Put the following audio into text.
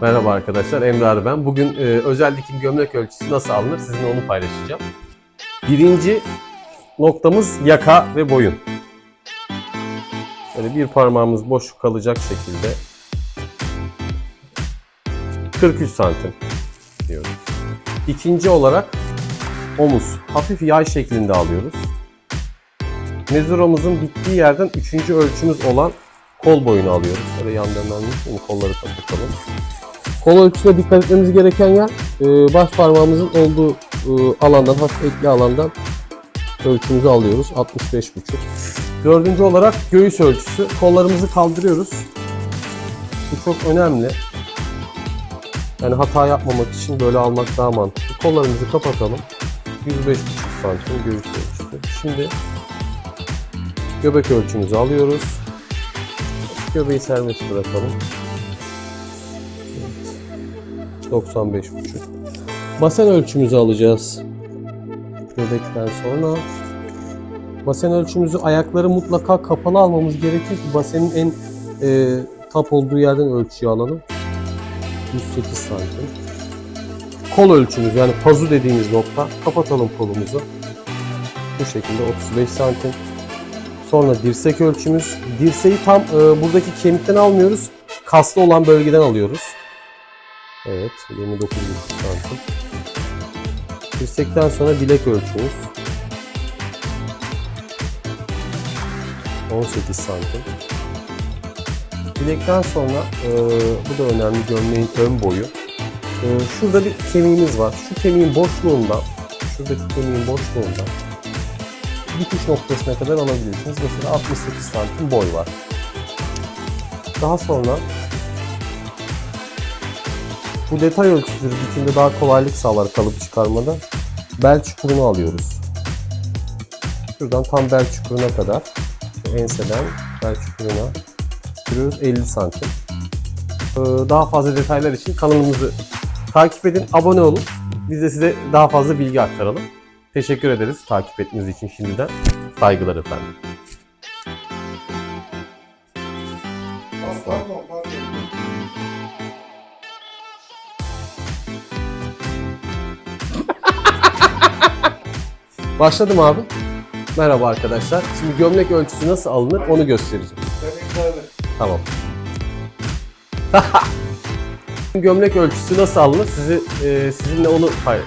Merhaba arkadaşlar, Emre Arı ben. Bugün e, özel dikim gömlek ölçüsü nasıl alınır sizinle onu paylaşacağım. Birinci noktamız yaka ve boyun. Böyle bir parmağımız boş kalacak şekilde 43 santim diyoruz. İkinci olarak omuz. Hafif yay şeklinde alıyoruz. Mezuramızın bittiği yerden üçüncü ölçümüz olan kol boyunu alıyoruz. Böyle yanlarından mi? kolları kapatalım. Kol ölçüsüne dikkat etmemiz gereken yer e, baş parmağımızın olduğu e, alandan, hafif ekli alandan ölçümüzü alıyoruz. 65,5. Dördüncü olarak göğüs ölçüsü. Kollarımızı kaldırıyoruz. Bu çok önemli. Yani hata yapmamak için böyle almak daha mantıklı. Kollarımızı kapatalım. 105,5 santim göğüs ölçüsü. Şimdi göbek ölçümüzü alıyoruz. Göbeği serbest bırakalım. Evet. 95,5. Basen ölçümüzü alacağız. Göbekten sonra. Basen ölçümüzü ayakları mutlaka kapalı almamız gerekir ki basenin en e, tap olduğu yerden ölçüyü alalım. 108 santim. Kol ölçümüz yani pazu dediğimiz nokta. Kapatalım kolumuzu. Bu şekilde 35 santim. Sonra dirsek ölçümüz. Dirseği tam e, buradaki kemikten almıyoruz. Kaslı olan bölgeden alıyoruz. Evet 29 santim. Dirsekten sonra bilek ölçümüz. 18 santim. Bilekten sonra e, bu da önemli gömleğin ön boyu. E, şurada bir kemiğimiz var. Şu kemiğin boşluğundan, şuradaki kemiğin boşluğundan bitiş noktasına kadar alabilirsiniz. Mesela 68 santim boy var. Daha sonra bu detay ölçüsüdür. Dikimde daha kolaylık sağlar kalıp çıkarmada. Bel çukurunu alıyoruz. Şuradan tam bel çukuruna kadar enseden bel çukuruna sürüyoruz 50 santim. Ee, Daha fazla detaylar için kanalımızı takip edin, abone olun. Biz de size daha fazla bilgi aktaralım. Teşekkür ederiz takip ettiğiniz için şimdiden. Saygılar efendim. Pardon, Başladım abi. Merhaba arkadaşlar. Şimdi gömlek ölçüsü nasıl alınır onu göstereceğim. Tamam. gömlek ölçüsü nasıl alınır sizi e, sizinle onu pay-